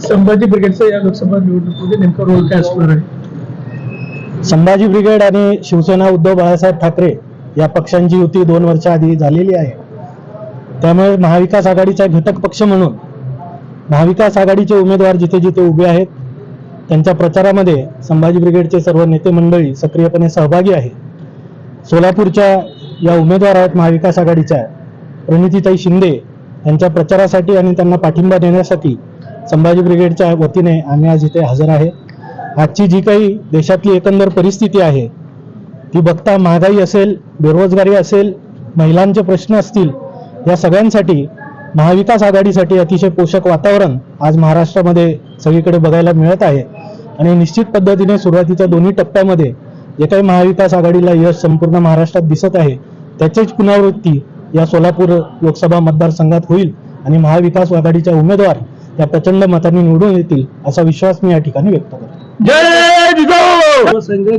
संभाजी ब्रिगेडचा या लोकसभा निवडणुकीमध्ये नेमका रोल काय असणार आहे? संभाजी ब्रिगेड आणि शिवसेना उद्धव बाळासाहेब ठाकरे या पक्षांची युती दोन वर्षा आधी झालेली आहे. त्यामुळे महाविकास आघाडीचा घटक पक्ष म्हणून महाविकास आघाडीचे उमेदवार जिथे जिथे उभे आहेत त्यांच्या प्रचारामध्ये संभाजी ब्रिगेडचे सर्व नेते मंडळी सक्रियपणे सहभागी आहे सोलापूरच्या या उमेदवार आहेत महाविकास आघाडीच्या प्रणितीताई शिंदे यांच्या प्रचारासाठी आणि त्यांना पाठिंबा देण्यासाठी संभाजी ब्रिगेडच्या वतीने आम्ही आज इथे हजर आहे. आजची जी काही देशातली एकंदर परिस्थिती आहे ती बघता महागाई असेल बेरोजगारी असेल महिलांचे प्रश्न असतील या सगळ्यांसाठी महाविकास आघाडीसाठी अतिशय पोषक वातावरण आज महाराष्ट्रामध्ये सगळीकडे बघायला मिळत आहे. आणि निश्चित पद्धतीने सुरुवातीच्या दोन्ही टप्प्यामध्ये जे काही महाविकास आघाडीला यश संपूर्ण महाराष्ट्रात दिसत आहे त्याचीच पुनरावृत्ती या सोलापूर लोकसभा मतदारसंघात होईल आणि महाविकास आघाडीच्या उमेदवार या प्रचंड मतांनी निवडून येतील असा विश्वास मी या ठिकाणी व्यक्त करतो. जय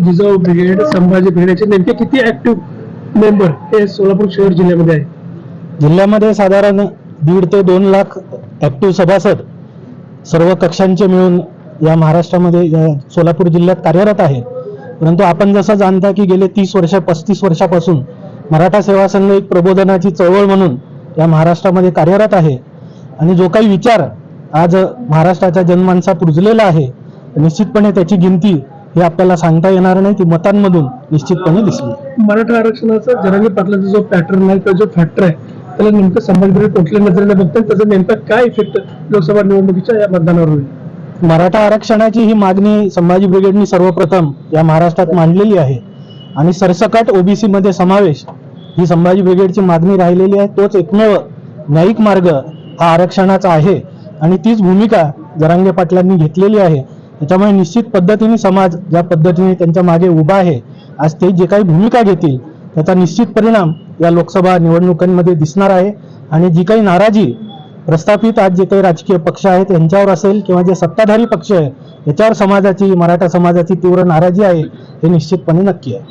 जिजाऊ! ब्रिगेड संभाजी ब्रिगेडचे नेमके किती ऍक्टिव्ह मेंबर हे सोलापूर शहर जिल्ह्यामध्ये आहे जिल्ह्यामध्ये साधारण दीड ते दोन लाख ऍक्टिव्ह सभासद सर्व कक्षांचे मिळून या महाराष्ट्रामध्ये या सोलापूर जिल्ह्यात कार्यरत आहेत. परंतु आपण जसं जाणता की गेले तीस वर्ष पस्तीस वर्षापासून मराठा सेवा संघ एक प्रबोधनाची चळवळ म्हणून या महाराष्ट्रामध्ये कार्यरत आहे. आणि जो काही विचार आज महाराष्ट्राच्या जनमानसात रुजलेला आहे निश्चितपणे त्याची गिनती ही आपल्याला सांगता येणार नाही ती मतांमधून निश्चितपणे दिसली. मराठा आरक्षणाचा जरांगी पाटलाचा जो पॅटर्न आहे किंवा जो फॅक्टर आहे त्याला नेमकं ब्रिगेड कुठल्या नजरेने बघतात त्याचा नेमका काय इफेक्ट लोकसभा निवडणुकीच्या या मतदानावर होईल? मराठा आरक्षणाची ही मागणी संभाजी ब्रिगेडनी सर्वप्रथम या महाराष्ट्रात मांडलेली आहे. आणि सरसकट ओबीसी मध्ये समावेश ही संभाजी ब्रिगेडची मागणी राहिलेली आहे तोच एकमेव न्यायिक मार्ग हा आरक्षणाचा आहे. आणि तीच भूमिका जरांगे पाटलांनी घेतलेली आहे. त्याच्यामुळे निश्चित पद्धतीने समाज ज्या पद्धतीने त्यांच्या मागे उभा आहे आज ते जे काही भूमिका घेतील त्याचा निश्चित परिणाम या लोकसभा निवडणुकांमध्ये दिसणार आहे. आणि जी काही नाराजी प्रस्थापित आज जे काही राजकीय पक्ष आहेत यांच्यावर असेल किंवा जे सत्ताधारी पक्ष आहे याच्यावर समाजाची मराठा समाजाची तीव्र नाराजी आहे हे निश्चितपणे नक्की आहे.